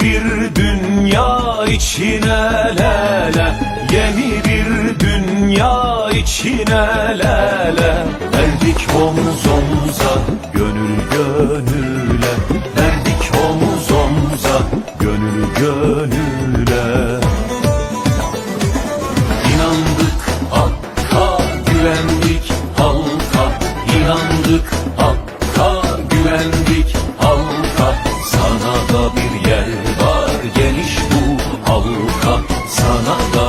bir dünya içine lele Yeni bir dünya içine lele Verdik omuz omuza gönül gönüle. Verdik omuz omuza gönül gönüle. İnandık Hakk'a güvendik halka. İnandık Sana da